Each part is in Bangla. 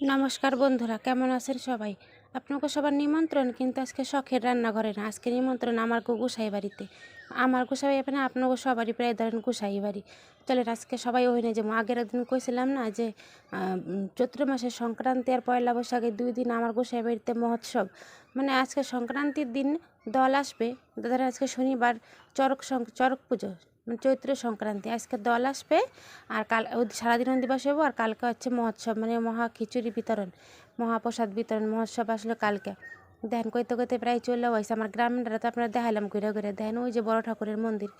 নমস্কার বন্ধুরা, কেমন আছেন সবাই? আপনাকে সবার নিমন্ত্রণ, কিন্তু আজকে শখের রান্নাঘরে না, আজকে নিমন্ত্রণ আমার গুসাই বাড়িতে। আমার গুসাই বাড়ি না, আপনাকে সবারই প্রায় ধরেন গুসাই বাড়ি। চলে আজকে সবাই ওই যে আগের দিন কইছিলাম না যে চৈত্র মাসের সংক্রান্তি আর পয়লা বৈশাখের দুই দিন আমার গোসাই বাড়িতে মহোৎসব। মানে আজকে সংক্রান্তির দিন দল আসবে। ধরেন আজকে শনিবার চরক চরক পুজো। চৈত্র সংক্রান্তি। আজকে দল আসবে আর কাল সারাদিন দিবস হব আর কালকে হচ্ছে মহোৎসব মানে মহা খিচুড়ি বিতরণ, মহাপ্রসাদ বিতরণ, মহোৎসব আসলো কালকে। দেখেন কইতে কইতে প্রায় চলে হয়েছে আমার গ্রামীণরা তো আপনারা দেখালাম ঘুরে ঘুরে। দেখেন ওই যে বড় ঠাকুরের মন্দির,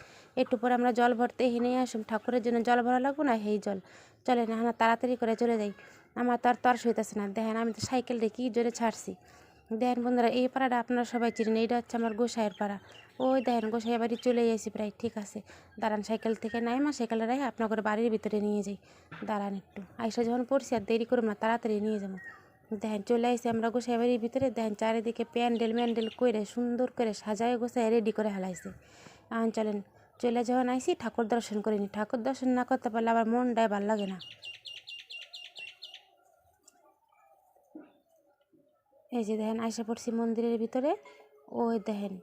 একটু পরে আমরা জল ভরতে হেনে আসুন। ঠাকুরের জন্য জল ভরা লাগবো না? সেই জল। চলে না হ্যাঁ তাড়াতাড়ি করে চলে যাই। আমার তো আর তর্স হইতেছে না। দেখেন আমি তো সাইকেল রেখে জোরে ছাড়ছি। দেখেন বন্ধুরা, এই পাড়াটা আপনারা সবাই চিনেন, এইটা হচ্ছে আমার গোসাইয়ের পাড়া। ওই দেখেন গোসাই বাড়ি চলে এসেছি প্রায়, ঠিক আছে। দাঁড়ান, সাইকেল থেকে নাই মা সাইকেলটা রেখে আপনাদের বাড়ির ভিতরে নিয়ে যাই। দাঁড়ান একটু, আইসা যখন পড়ছি আর দেরি করুন না, তাড়াতাড়ি নিয়ে যাব। দেখেন, চলে আসি আমরা গোসাই বাড়ির ভিতরে, দেখেন চারিদিকে প্যান্ডেল, ম্যান্ডেল করে সুন্দর করে সাজায় গোসাই রেডি করে হেলাইছে। এখন চলেন, চলে যখন আইসি ঠাকুর দর্শন করিনি। ঠাকুর দর্শন না করতে পারলে আবার মনটাই ভালো লাগে না। এই যে দেখেন, আইসা পড়ছি মন্দিরের ভিতরে, ওই দেখেন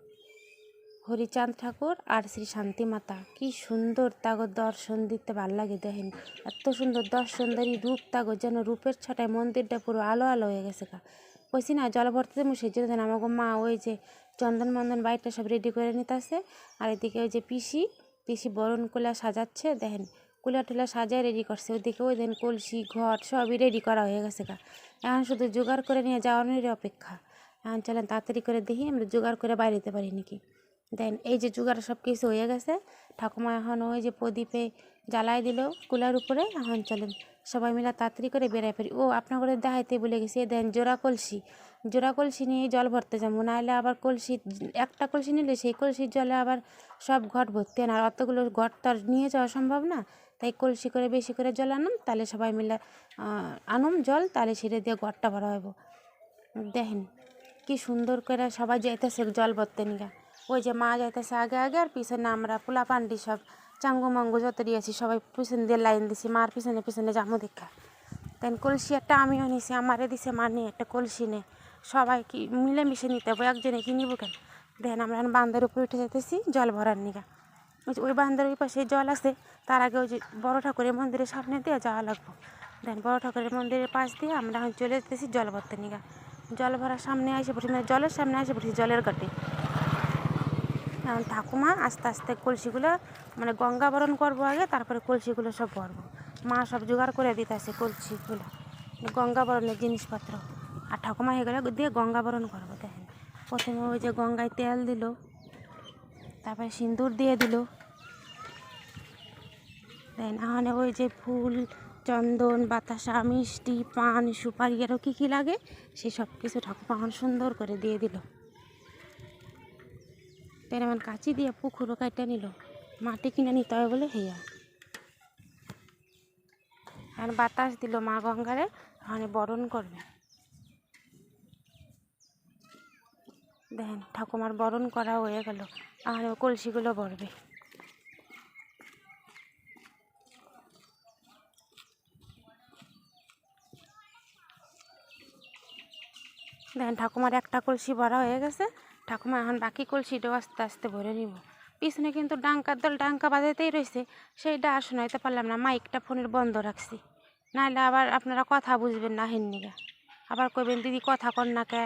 হরিচাঁদ ঠাকুর আর শ্রী শান্তি মাতা কি সুন্দর তাগো দর্শন দিতে ভালো লাগে দেখেন। এত সুন্দর দর্শনদারি রূপ তাগো যেন রূপের ছটায় মন্দিরটা পুরো আলো আলো হয়ে গেছে কা কইছি না, জল ভরতে দেবো সেই জন্য আমাকে মা ওই যে চন্দন মন্দন বাড়িটা সব রেডি করে নিতে আসে আর এদিকে ওই যে পিসি পিসি বরণ কুলা সাজাচ্ছে, দেখেন কুলা টুলা সাজায় রেডি করছে। ওদিকে ওই দেখেন কলসি, ঘট সবই রেডি করা হয়ে গেছে কা এখন শুধু জোগাড় করে নিয়ে যাওয়ানোরই অপেক্ষা। এখন চলেন তাড়াতাড়ি করে দেখি, আমরা জোগাড় করে বাইরে বাইরেতে পারি নাকি। দেন এই যে জোগাড় সব কিছু হয়ে গেছে। ঠাকুমা এখন ওই যে প্রদীপে জ্বালাই দিল কুলার উপরে। এখন চলেন সবাই মিলে তাড়াতাড়ি করে বেড়াই পারি ও আপনার করে দেখাইতে বলে গেছি। দেন জোড়া কলসি। জোড়া কলসি নিয়ে জল ভরতে যাব নাহলে আবার কলসি, একটা কলসি নিলে সেই কলসির জলে আবার সব ঘট ভর্তি আর অতগুলো ঘট তো আর নিয়ে যাওয়া সম্ভব না। তাই কলসি করে বেশি করে জল আনুম তাহলে সবাই মিলে আনুম জল, তাহলে সেটা দিয়ে ঘরটা ভরা হইব। দেখেন কি সুন্দর করে সবাই যাইতেছে জল ভরতে নিগা ওই যে মা যাইতেছে আগে আগে আর পিছনে আমরা পোলা পান্ডি সব চাঙ্গু মাঙ্গু যত দিয়েছি সবাই পিছন দিয়ে লাইন দিছি, মার পিছনে পিছনে যাব দেখা। তাই কলসি একটা আমিও নিছি, আমারে দিছে মা নিয়ে একটা কলসি নে। সবাই কি মিলেমিশে নিতে হবে, একজনে কি নিব কেন? দেন আমরা বান্ধার উপরে উঠে যেতেছি জল ভরার নিগা। ওই বান্ধার ওই পাশে জল আছে, তার আগে ওই যে বড় ঠাকুরের মন্দিরের সামনে দিয়ে যাওয়া লাগবো। দেন বড় ঠাকুরের মন্দিরের পাশ দিয়ে আমরা চলে যেতেছি জল ভরতে নিগা। জল ভরার সামনে আসে পড়ছি মানে জলের সামনে আসে পড়ছি, জলের ঘাটে। ঠাকুমা আস্তে আস্তে কলসিগুলো মানে গঙ্গা বরণ করব আগে, তারপরে কলসিগুলো সব ভরবো। মা সব জোগাড় করে দিতে আসে কলসিগুলো, গঙ্গা বরণের জিনিসপত্র। আর ঠাকুমা এগুলো দিয়ে গঙ্গা বরণ করব, দেখেন। প্রথমে ওই যে গঙ্গায় তেল দিল, তারপরে সিঁদুর দিয়ে দিল। দেন এখানে ওই যে ফুল, চন্দন, বাতাসা, মিষ্টি, পান, সুপারি আরও কী কী লাগে সেই সব কিছু ঠাকুমা সুন্দর করে দিয়ে দিল। তাই এমন কাঁচি দিয়ে পুকুরও কাইটা নিল। মাটি কিনে নিতে হবে বলে হেয়া। আর বাতাস দিল মা গঙ্গারে, ওখানে বরণ করবে। দেখেন, ঠাকুমার বরণ করা হয়ে গেল। আর কলসিগুলো ভরবে। দেখেন, ঠাকুমার একটা কলসি ভরা হয়ে গেছে। ঠাকুমা, এখন বাকি কলসিটাও আস্তে আস্তে ভরে নিব। পিছনে কিন্তু ডাঙ্কার দল ডাঙ্কা বাজাইতেই রয়েছে সেইটা আর শোনাইতে পারলাম না, মাইকটা ফোনের বন্ধ রাখছি। নাহলে আবার আপনারা কথা বুঝবেন না, হেননিগা। আবার কইবেন, দিদি, কথা কর না কে?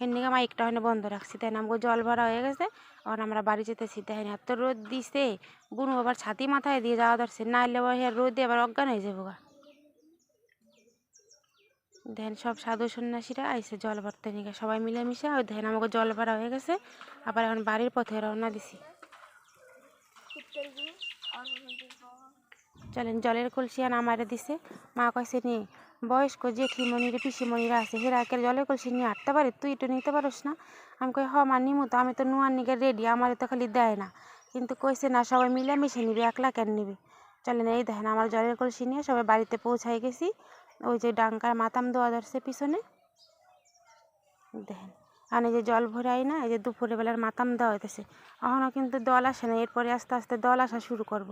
হেননিগা, মাইকটা ওখানে বন্ধ রাখছি। তাই না আমাকে জল ভরা হয়ে গেছে। এখন আমরা বাড়ি যেতেছি। দেখেন, এত রোদ দিছে। বুনু আবার ছাতি মাথায় দিয়ে যাওয়া ধরছে। নাহলে আবার রোদে আবার অজ্ঞান হয়ে যাব গা। দেখেন সব সাধু সন্ন্যাসীরা আইসে জল ভরতে নিয়ে সবাই মিলেমিশে ওই দেন আমাকে জল ভরা হয়ে গেছে। আবার এখন বাড়ির পথে রওনা দিছি। চলেন, জলের কলসি আর আমারে দিছে। মা কইছে, নি, বয়স্ক জেঠিমণির, পিসিমণিরা আছে, হেরা একের জলের কলসি নিয়ে আটতে পারে, তুই একটু নিতে পারস না। আমি কই, হ মা, নিমু তো, আমি তো নুয়ার নিগে রেডি আমারে তো খালি দেয় না। কিন্তু কইছে, না, সবাই মিলেমিশে নিবি, একলা কেন নিবি? চলেন, এই দেখেন, আমার জলের কলসি নিয়ে সবাই বাড়িতে পৌঁছাই গেছি। ওই যে ডাঙ্কার মাতাম দেওয়া ধরছে পিছনে? দেখেন, আর এই যে জল ভরাই না, এই যে দুপুরে বেলার মাতাম দেওয়া হইতেছে। এখনও কিন্তু দল আসে না, এরপরে আস্তে আস্তে দল আসা শুরু করব।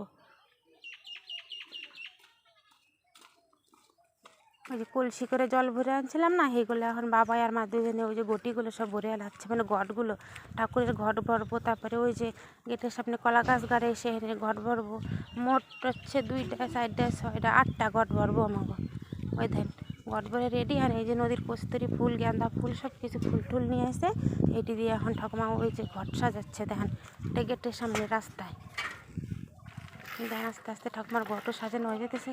ওই যে কলসি করে জল ভরে আনছিলাম না, সেইগুলো এখন বাবা আর মা দুজনে ওই যে গটিগুলো সব ভরে লাগছে মানে ঘটগুলো, ঠাকুরের ঘট ভরবো, তারপরে ওই যে গেটের সামনে কলা গাছ গাড়ে এসে ঘট ভরবো। মোট হচ্ছে দুইটা, চারটা, ছয়টা, আটটা ঘট ভরবো আমাকে ওই দেন ঘট ভরে রেডি আর এই যে নদীর কস্তুরি ফুল গেঁদা ফুল সব কিছু ফুল টুল নিয়ে এসে এটি দিয়ে এখন ঠাকুমা ওই যে ঘট সাজাচ্ছে, দেখেন গেটের সামনে রাস্তায়। দেখেন, আস্তে আস্তে ঠাকুমার ঘরটা সাজানো হয়ে যেতেছে।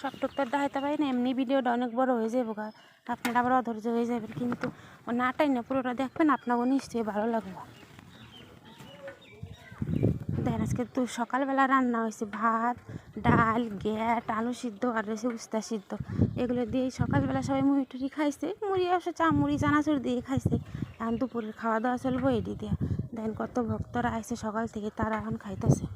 সব টুকটাক দেখাইতে পারি না, এমনি ভিডিওটা অনেক বড় হয়ে যাব গা। আপনারা আবার অধৈর্য হয়ে যাবেন, কিন্তু ও নাটাই না পুরোটা দেখবেন, আপনাকেও নিশ্চয়ই ভালো লাগবে। দেখেন আজকে তো সকালবেলা রান্না হয়েছে, ভাত, ডাল গ্যাট আলু সিদ্ধ আর রয়েছে উস্তা সিদ্ধ। এগুলো দিয়ে সকালবেলা সবাই মুড়ি টুড়ি খাইছে, মুড়ি অবশ্য চা মুড়ি চানাচুর দিয়ে খাইছে। এখন দুপুরের খাওয়া দাওয়া চলবো এটি দিয়া। দেখেন কত ভক্তরা আইছে সকাল থেকে, তারা এখন খাইতেছে।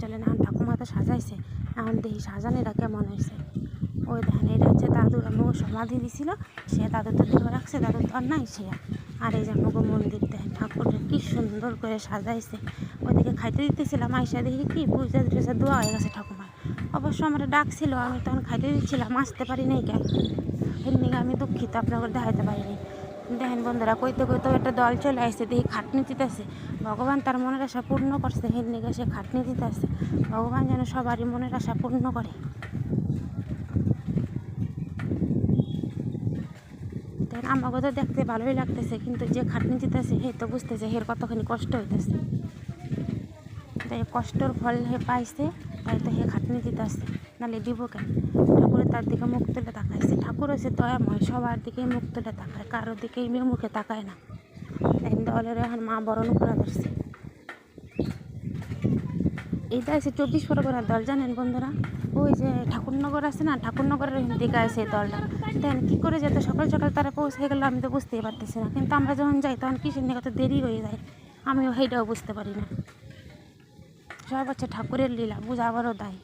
চলেন, এখন ঠাকুমা তো সাজাইছে। এখন দেখি সাজানিরা কেমন হয়েছে। ওই এটা হচ্ছে দাদুর আমাকে সমাধি দিছিল। সে দাদু তো দেহ রাখছে দাদু তো আর নাই সে। আর এই যে আমাকে মন্দির দেখেন ঠাকুরের কি সুন্দর করে সাজাইছে। ওইদিকে খাইতে দিতেছিলাম, আইসা দেখি কি পূজা টুজা দোয়া হয়ে গেছে ঠাকুমার। অবশ্য আমার ডাকছিল, আমি তখন খাইতে দিচ্ছিলাম, আসতে পারি নাই কেন? এমনি আমি দুঃখিত, আপনাকে দেখাইতে পারিনি। দেখেন বন্ধুরা, কইতে কইতে একটা দল চলে আসছে, দেখি খাটনি দিতেছে। ভগবান তার মনের আশা পূর্ণ করছে হেননিকে সে খাটনি দিতেছে। ভগবান যেন সবারই মনের আশা পূর্ণ করে। আমাকে তো দেখতে ভালোই লাগতেছে, কিন্তু যে খাটনি দিতেছে, হে তো বুঝতেছে, হের কতখানি কষ্ট হইতেছে। তাই কষ্টর ফল হে পাইছে, তাই তো হে খাটনি দিতেছে। নাহলে দিব কেন ঠাকুরের তার দিকে মুখ তুলে তাকাইছে। ঠাকুর হচ্ছে দয়াময়, সবার দিকে মুখ তুলে তাকায় কারোর দিকে মেয়ে মুখে তাকায় না। দলের এখন মা বরণ করা ধরছে। এইটা আছে চব্বিশ পরগনার দল, জানেন বন্ধুরা? ওই যে ঠাকুরনগর আছে না, ঠাকুরনগরের দিকে আছে এই দলটা। দেখেন কী করে যেত সকাল সকাল তারা পৌঁছে গেলো, আমি তো বুঝতেই পারতেছি না। কিন্তু আমরা যখন যাই, তখন কিসের নিয়ে কত দেরি হয়ে যায়? আমিও সেইটাও বুঝতে পারি না। সব হচ্ছে ঠাকুরের লীলা বুঝাবারও দায়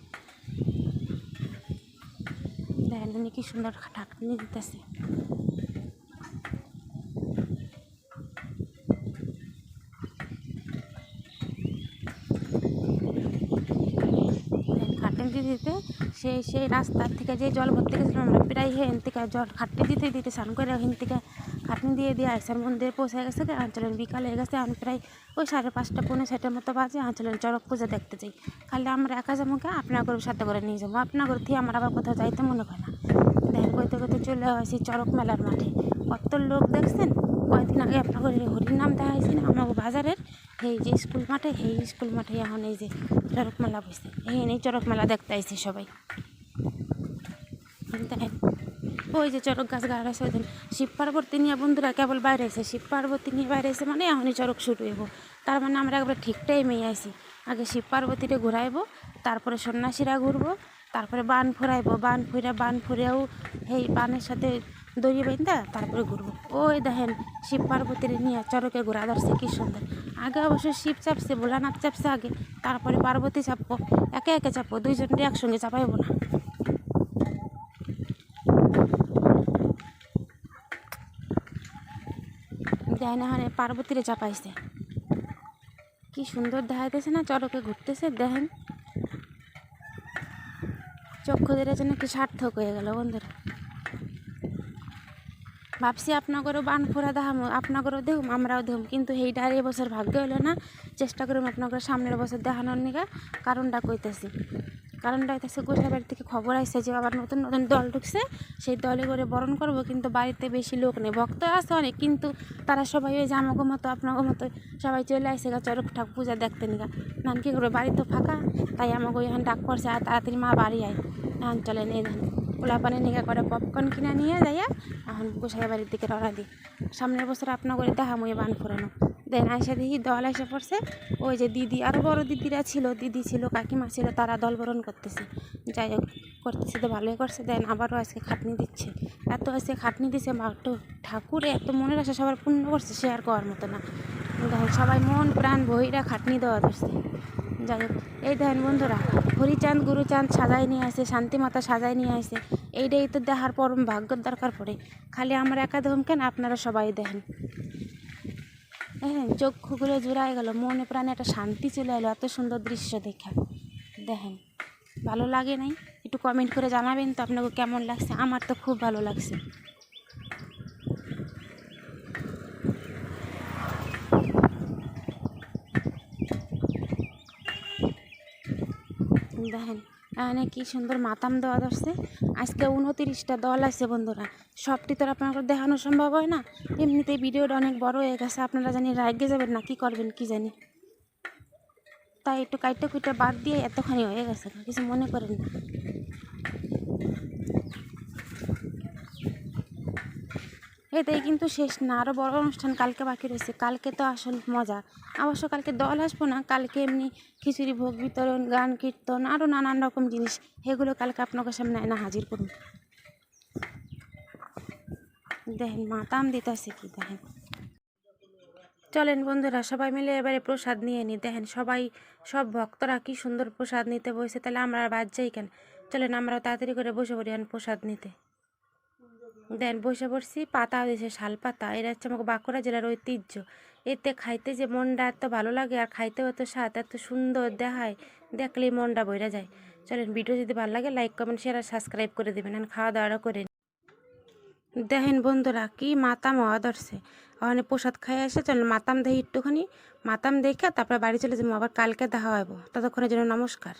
দেখেন উনি কি সুন্দর ঠাকুর নিয়ে দিতেছে খাটনি দিতে, সেই সেই রাস্তার থেকে যে জল ভর্তি গেছিলাম আমরা, প্রায় হেন থেকে জল খাটনি দিতে দিতে স্নান করে হেন থেকে খাটনি দিয়ে দিয়ে আইসার মন্দিরে পৌঁছে গেছে আঞ্চলের বিকাল গেছে, আমি প্রায় ওই সাড়ে পাঁচটা, পৌনে ছয়টার মতো বাজে আঞ্চলের চড়ক পূজা দেখতে যাই। খালি আমরা একা যাব কে আপনার গরুর সাথে করে নিয়ে যাব। আপনার গরু থেকে আমার আবার কোথাও যাইতে মনে হয় না। দেখেন কইতে কইতে চলে আসি চড়ক মেলার মাঠে। কত লোক দেখছেন? কয়েকদিন আগে আপনার হরির নাম দেখা হয়েছে না আমার বাজারের এই যে স্কুল মাঠে, এই স্কুল মাঠে এখন এই যে চড়ক মেলা বসে এই চড়ক মেলা দেখতে আইছি সবাই। ওই যে চড়ক গাছ গাড়া আছে ওই শিব পার্বতী নিয়ে বন্ধুরা কেবল বাইরে এসে শিব পার্বতী নিয়ে বাইরে এসে মানে এখনই চড়ক শুরু হইব। তার মানে আমরা একবার ঠিক টাইমে আইছি। আগে শিব পার্বতীরে ঘুরাইবো, তারপরে সন্ন্যাসীরা ঘুরবো, তারপরে বান ফুরাইব। বান ফুরা বান ফুরেও সেই বানের সাথে দড়ি বাইন্দা, তারপরে ঘুরবো। ওই দেখেন, শিব পার্বতীর নিয়ে চরকে ঘোরা ধরছে কী সুন্দর। আগে অবশ্য শিব চাপছে, ভোলানাথ চাপছে আগে, তারপরে পার্বতী চাপবো। একে একে চাপবো, দুইজনকে একসঙ্গে চাপাইবো না। দেয় না হারে, পার্বতীরে চাপাইছে। কি সুন্দর দেখাইতেছে না, চরকে ঘুরতেছে, দেখেন। চক্ষুদের জন্য কি সার্থক হয়ে গেল বন্ধুরা। ভাবছি আপনাদেরও বান ফোরা দেখাম, আপনাদেরও দেখুম আমরাও দেখুম কিন্তু এইটা আর এবছর ভাগ্য হলো না। চেষ্টা করুম আপনাদের সামনের বছর দেখানোর নিকা কারণটা কইতেছি। কারণটা হইতেছে গোসাই বাড়ি থেকে খবর আসছে যে আবার নতুন নতুন দল ঢুকছে। সেই দলে করে বরণ করব, কিন্তু বাড়িতে বেশি লোক নেই। ভক্ত আছে অনেক, কিন্তু তারা সবাই ওই যে আমাকে মতো আপনাকে মতো সবাই চলে আসছে গা, চরক ঠাকুর পূজা দেখতে নিগা। নান কী করবে বাড়ি তো ফাঁকা, তাই আমাকে ওইখানে ডাক পড়ছে, আর তাড়াতাড়ি মা বাড়ি আয়। ধান চলে নেই ধান পোলা পানি নিগা করে পপকর্ন কিনে নিয়ে যাইয়া এখন গোসাই বাড়ির দিকে রওনা দিই। সামনের বছর আপনার করে দেখা এই বান ফুরানো। দেন আইসা দেখি দল এসে পড়ছে। ওই যে দিদি আরও বড় দিদিরা ছিল, দিদি ছিল, কাকিমা ছিল, তারা দলবরণ করতেছে। যাই হোক, করতেছে তো ভালোই করছে। দেন আবারও আজকে খাটনি দিচ্ছে। এত আজকে খাটনি দিচ্ছে মা একটু ঠাকুর, এত মনের আশা সবার পূর্ণ করছে শেয়ার করার মতো না। সবাই মন প্রাণ বইরা খাটনি দেওয়া ধরছে। যাই হোক এই দেখেন বন্ধুরা, হরিচাঁদ, গুরুচাঁদ সাজাই নিয়ে আসে, শান্তিমাতা সাজাই নিয়ে আসে। এইটাই তো দেখার পরম ভাগ্যর দরকার পড়ে। খালি আমরা একা দেখুন কেন? আপনারা সবাই দেখেন। দেখেন চক্ষুগুলো জোড়ায় গেল, মনে প্রাণে একটা শান্তি চলে এলো, এত সুন্দর দৃশ্য দেখা। দেখেন, ভালো লাগে নাই? একটু কমেন্ট করে জানাবেন তো আপনাকে কেমন লাগছে? আমার তো খুব ভালো লাগছে। দেখেন। এখানে কি সুন্দর মাতাম দেওয়া ধরছে। আজকে উনতিরিশটা দল আছে বন্ধুরা। সবটি তো আপনাদের দেখানো সম্ভব হয় না। এমনিতেই ভিডিওটা অনেক বড় হয়ে গেছে। আপনারা জানি রাগে যাবেন না, কি করবেন কি জানি। তাই একটু কাইটা কুইটা বাদ দিয়ে এতখানি হয়ে গেছে। কিছু মনে করেন না। এটাই কিন্তু শেষ না। আরও বড় অনুষ্ঠান কালকে বাকি রয়েছে। কালকে তো আসল মজা। অবশ্য কালকে দল আসব না, কালকে এমনি খিচুড়ি, ভোগ বিতরণ, গান, কীর্তন আরও নানান রকম জিনিস। সেগুলো কালকে আপনাকে সামনে না হাজির করুন দেখেন মাতাম দিতেছে কি, দেখেন। চলেন বন্ধুরা, সবাই মিলে এবারে প্রসাদ নিয়ে নিই দেখেন সবাই, সব ভক্তরা কি সুন্দর প্রসাদ নিতে বসে। তাহলে আমরা বাদ যাই কেন? চলেন আমরা তাড়াতাড়ি করে বসে পড়ি প্রসাদ নিতে। দেন বসে পড়ছি, পাতা দিয়েছে শাল পাতা। এটা হচ্ছে আমাকে বাঁকুড়া জেলার ঐতিহ্য। এতে খাইতে যে মনটা এত ভালো লাগে আর খাইতেও এত স্বাদ, এত সুন্দর দেখায়, দেখলেই মনটা বইরা যায়। চলেন, ভিডিও যদি ভালো লাগে লাইক কমেন্ট শেয়ার আর সাবস্ক্রাইব করে দেবেন আর খাওয়া দাওয়াটা করে দেখেন বন্ধুরা, কি মাতাম হওয়া ধরছে। ওখানে প্রসাদ খাই আসে চলেন, মাতাম দেখি একটুখানি। মাতাম দেখে তারপরে বাড়ি চলে যাব, আবার কালকে দেখা হইব। ততক্ষণের জন্য নমস্কার।